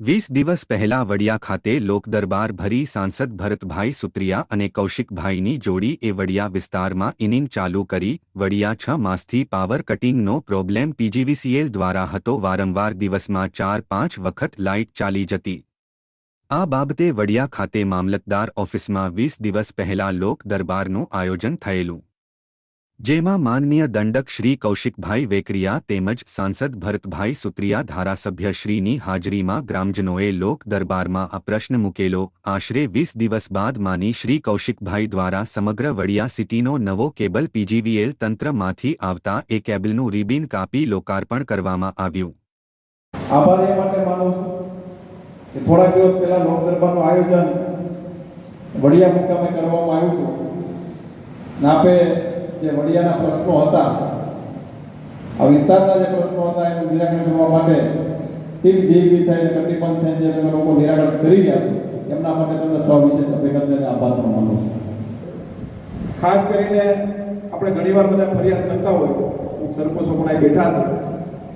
વીસ દિવસ પહેલા વડિયા ખાતે લોકદરબાર ભરી સાંસદ ભરતભાઈ સુત્રિયા અને કૌશિકભાઈની જોડી એ વડિયા વિસ્તારમાં ઇનિંગ ચાલુ કરી, વડિયા છ માસથી પાવર કટિંગનો પ્રોબ્લેમ પીજીવીસીએલ દ્વારા હતો, વારંવાર દિવસમાં ચાર પાંચ વખત લાઇટ ચાલી જતી. આ બાબતે વડિયા ખાતે મામલતદાર ઓફિસમાં વીસ દિવસ પહેલા લોક દરબારનું આયોજન થયેલું. જેમાં માનનીય દંડક શ્રી કૌશિકભાઈ વેકરિયા તેમજ સાંસદ ભરતભાઈ સુત્રિયા ધારાસભ્ય શ્રીની હાજરીમાં ગ્રામજનોએ લોક દરબારમાં આ પ્રશ્ન મૂકેલો. આશરે વીસ દિવસ બાદ માની શ્રી કૌશિકભાઈ દ્વારા સમગ્ર વડિયા સિટીનો નવો કેબલ પીજીવીએલ તંત્રમાંથી આવતા એ કેબલનું રિબિન કાપી લોકાર્પણ કરવામાં આવ્યું. આભાર એ માટે માનું કે થોડા દિવસ પહેલા લોક આયોજન વડિયા મુકામે કરવામાં આવ્યું હતું. આપે જે વડિયાના પ્રશ્નો હતા. આ વિસ્તારના જે પ્રશ્નો હતા, એનું નિરાકરણ કરવા માટે ટીમ જીવી થઈને પ્રતિબંધ થઈને જે તમે લોકો નિરાકરણ કરી રહ્યા એમના માટે તમને સવિશેષ અભિનંદન અને આભાર માનું છું. ખાસ કરીને આપણે ઘણીવાર બધા ફરિયાદ કરતા હોય, અમુક સરપંચો પણ અહીં બેઠા છે,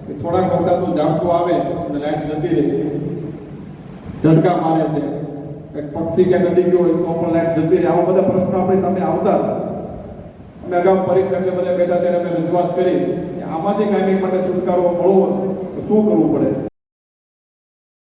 કે થોડાક વરસાદનું ઝાપટું આવે અને લાઈટ જતી રહે. ઝટકા મારે છે પક્ષી કે ગડી ગયો હોય તો પણ લાઈટ જતી રહે. આવા બધા પ્રશ્નો આપણી સામે આવતા હતા. અમે અગાઉ પરીક્ષા એટલે બધા બેઠા ત્યારે અમે રજૂઆત કરી કે આમાંથી કાયમી માટે છુટકારો મળવો તો શું કરવું પડે?